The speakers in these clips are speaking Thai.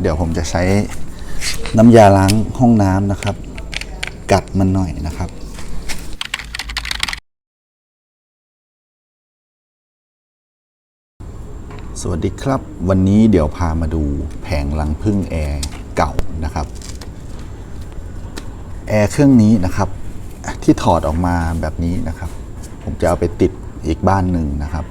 เดี๋ยวผมจะใช้น้ำยาล้างห้องน้ำนะครับ กัดมันหน่อยนะครับ สวัสดีครับ วันนี้เดี๋ยวพามาดูแผงรังพึ่งแอร์เก่านะครับ แอร์เครื่องนี้นะครับ ที่ถอดออกมาแบบนี้นะครับ ผมจะเอาไปติดอีกบ้านหนึ่งนะครับ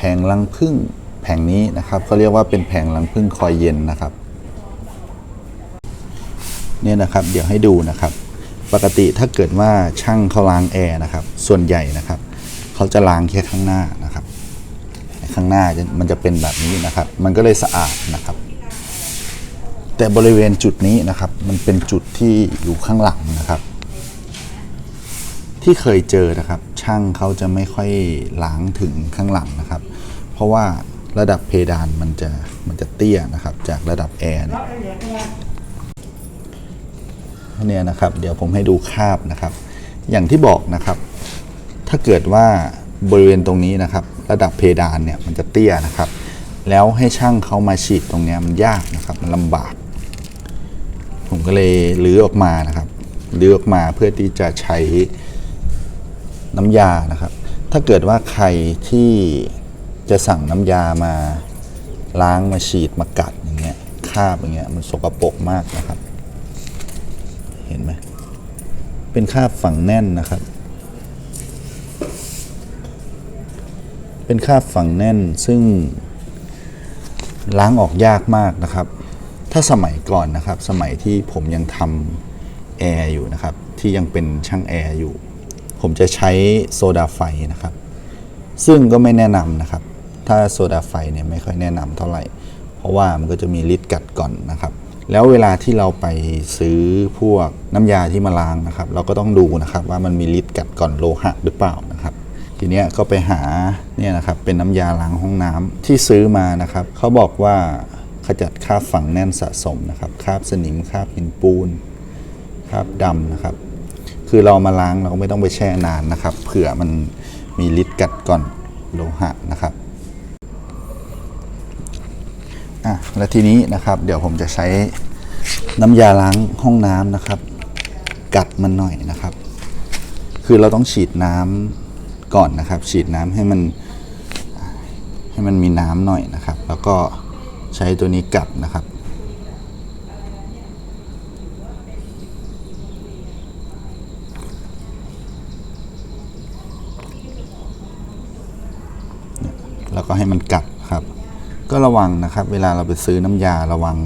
ผงรังพึ่งแผงนี้นะครับเขาเรียกว่าเป็นแผงรังพึ่งคอยเย็นนะครับเนี่ยนะครับเดี๋ยวให้ดูนะครับ ปกติถ้าเกิดว่าช่างเขาล้างแอร์นะครับ ส่วนใหญ่นะครับ เขาจะล้างแค่ข้างหน้านะครับ ข้างหน้ามันจะเป็นแบบนี้นะครับ มันก็เลยสะอาดนะครับ แต่บริเวณจุดนี้นะครับ มันเป็นจุดที่อยู่ข้างหลังนะครับ ที่เคยเจอนะครับ ช่างเขาจะไม่ค่อยล้างถึงข้างหลังนะครับ ราะว่าระดับเพดานมันจะมันจะเตี้ยนะครับ จากระดับแอร์เนี่ยเนี่ยนะครับเดี๋ยวผมให้ดูคาบนะครับ อย่างที่บอกนะครับ ถ้าเกิดว่าบริเวณตรงนี้นะครับ ระดับเพดานเนี่ยมันจะเตี้ยนะครับ แล้วให้ช่างเขามาฉีดตรงนี้มันยากนะครับ มันลำบาก ผมก็เลยรื้อออกมานะครับรื้อออกมาเพื่อที่จะใช้น้ำยานะครับ ถ้าเกิดว่าใครที่ จะสั่งน้ำยามาล้างมาฉีดมากัดอย่างเงี้ยคาบอย่างเงี้ยมันสกปรกมากนะครับ เห็นไหมเป็นคาบฝังแน่นนะครับ เป็นคาบฝังแน่นซึ่งล้างออกยากมากนะครับ ถ้าสมัยก่อนนะครับ สมัยที่ผมยังทำแอร์อยู่นะครับ ที่ยังเป็นช่างแอร์อยู่ ผมจะใช้โซดาไฟนะครับ ซึ่งก็ไม่แนะนำนะครับ ถ้าโซดาไฟเนี่ยไม่ค่อยแนะนำเท่าไหร่ เพราะว่ามันก็จะมีฤทธิ์กัดก่อนนะครับ แล้วเวลาที่เราไปซื้อพวกน้ำยาที่มาล้างนะครับ เราก็ต้องดูนะครับว่ามันมีฤทธิ์กัดก่อนโลหะหรือเปล่านะครับทีเนี้ยก็ไปหาเนี่ยนะครับเป็นน้ำยาล้างห้องน้ำที่ซื้อมานะครับเขาบอกว่าขจัดคราบฝังแน่นสะสมนะครับคราบสนิมคราบหินปูนคราบดำนะครับ คือเรามาล้างเราไม่ต้องไปแช่นานนะครับเผื่อมันมีฤทธิ์กัดก่อนโลหะนะครับ อะและทีนี้นะครับ เดี๋ยวผมจะใช้น้ำยาล้างห้องน้ำนะครับ กัดมันหน่อยนะครับ คือเราต้องฉีดน้ำก่อนนะครับ ฉีดน้ำให้มันให้มันมีน้ำหน่อยนะครับ แล้วก็ใช้ตัวนี้กัดนะครับแล้วก็ให้มันกัดครับ ก็ระวังนะครับ เวลาเราไปซื้อน้ำยาระวัง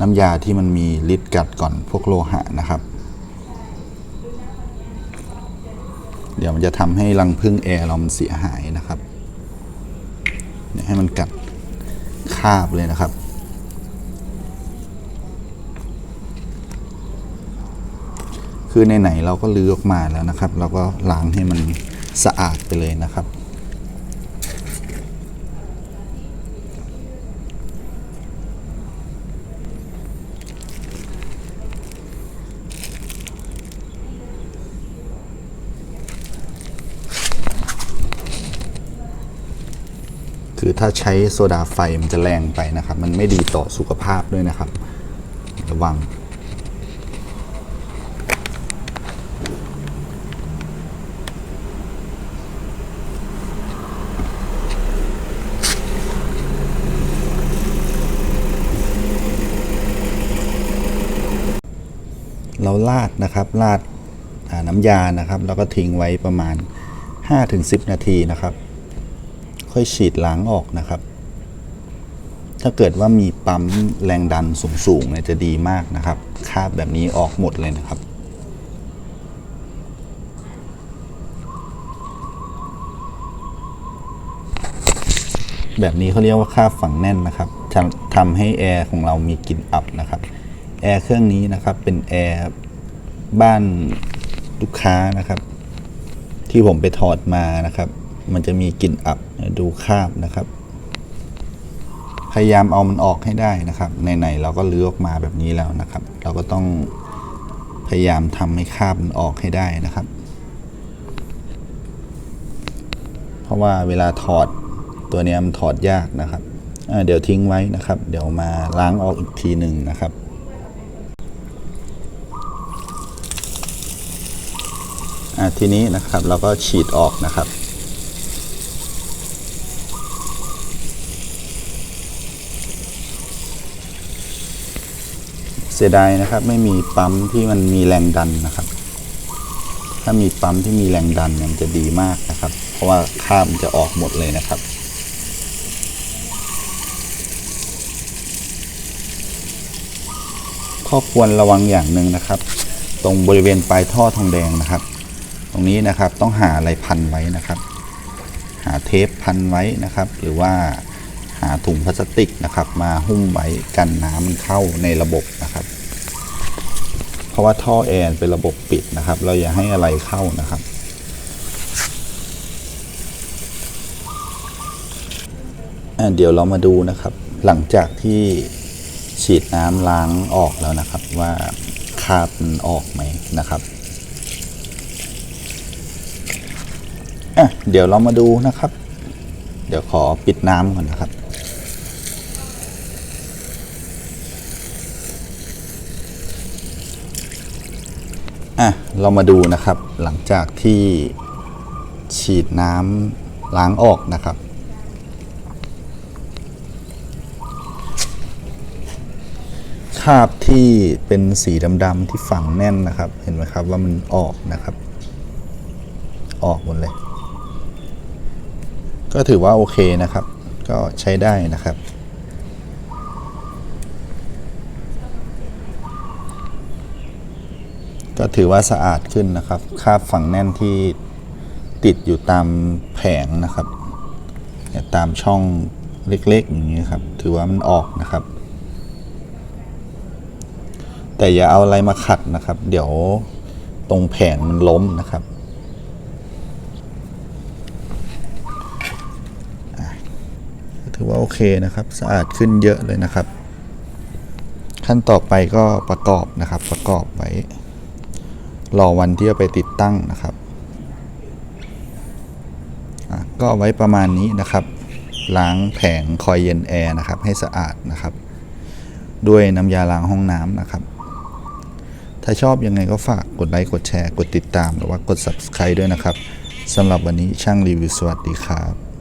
น้ำยาที่มันมีฤทธิ์กัดก่อนพวกโลหะนะครับ เดี๋ยวมันจะทำให้รังพึ่งแอร์เรามันเสียหายนะครับเนี่ยให้มันกัดคาบเลยนะครับคือในไหนๆเราก็ลื้อออกมาแล้วนะครับ เราก็ล้างให้มันสะอาดไปเลยนะครับ คือถ้าใช้โซดาไฟมันจะแรงไปนะครับ มันไม่ดีต่อสุขภาพด้วยนะครับ ระวัง เราลาดนะครับลาดาน้ำยานะครับ แล้วก็ทิ้งไว้ประมาณ 5-10 นาทีนะครับ ค่อยฉีดล้างออกนะครับ ถ้าเกิดว่ามีปั๊มแรงดันสูงๆเนี่ยจะดีมากนะครับ คาบแบบนี้ออกหมดเลยนะครับแบบนี้เขาเรียกว่าคาบฝังแน่นนะครับทำให้แอร์ของเรามีกลิ่นอับนะครับ แอร์เครื่องนี้นะครับเป็นแอร์บ้านลูกค้านะครับ ที่ผมไปถอดมานะครับ มันจะมีกลิ่นอับดูคาบนะครับ พยายามเอามันออกให้ได้นะครับไหนๆเราก็เลือออกมาแบบนี้แล้วนะครับ เราก็ต้องพยายามทำให้คาบมันออกให้ได้นะครับ เพราะว่าเวลาถอดตัวเนี้ยมันถอดยากนะครับเดี๋ยวทิ้งไว้นะครับ เดี๋ยวมาล้างออกอีกทีหนึ่งนะครับทีนี้นะครับเราก็ฉีดออกนะครับ สียดายนะครับ ไม่มีปั๊มที่มันมีแรงดันนะครับ ถ้ามีปั๊มที่มีแรงดันมันจะดีมากนะครับ เพราะว่าครามันจะออกหมดเลยนะครับข้อควรระวังอย่างหนึ่งนะครับ ตรงบริเวณปลายท่อทองแดงนะครับ ตรงนี้นะครับต้องหาอะไรพันไว้นะครับ หาเทปพันไว้นะครับ หรือว่า หาถุงพลาสติกนะครับ มาหุ้มไว้กันน้ำมันเข้าในระบบนะครับ เพราะว่าท่อแอร์เป็นระบบปิดนะครับ เราอย่าให้อะไรเข้านะครับ เดี๋ยวเรามาดูนะครับ หลังจากที่ฉีดน้ำล้างออกแล้วนะครับ ว่าคราบมันออกไหมนะครับเดี๋ยวเรามาดูนะครับ เดี๋ยวขอปิดน้ำก่อนนะครับ อะเรามาดูนะครับหลังจากที่ฉีดน้ำล้างออกนะครับ คราบที่เป็นสีดำๆที่ฝังแน่นนะครับ เห็นไหมครับว่ามันออกนะครับ ออกหมดเลย ก็ถือว่าโอเคนะครับ ก็ใช้ได้นะครับ ก็ถือว่าสะอาดขึ้นนะครับ คราบฝังแน่นที่ติดอยู่ตามแผงนะครับตามช่องเล็กๆอย่างนี้ครับ ถือว่ามันออกนะครับ แต่อย่าเอาอะไรมาขัดนะครับ เดี๋ยวตรงแผงมันล้มนะครับถือว่าโอเคนะครับ สะอาดขึ้นเยอะเลยนะครับ ขั้นต่อไปก็ประกอบนะครับ ประกอบไว้ รอวันที่จะไปติดตั้งนะครับก็เอาไว้ประมาณนี้นะครับล้างแผงคอยเย็นแอร์นะครับให้สะอาดนะครับ ด้วยน้ำยาล้างห้องน้ำนะครับ ถ้าชอบยังไงก็ฝากกดไลค์กดแชร์ กดติดตามหรือว่ากด subscribe ด้วยนะครับสำหรับวันนี้ช่างรีวิวสวัสดีครับ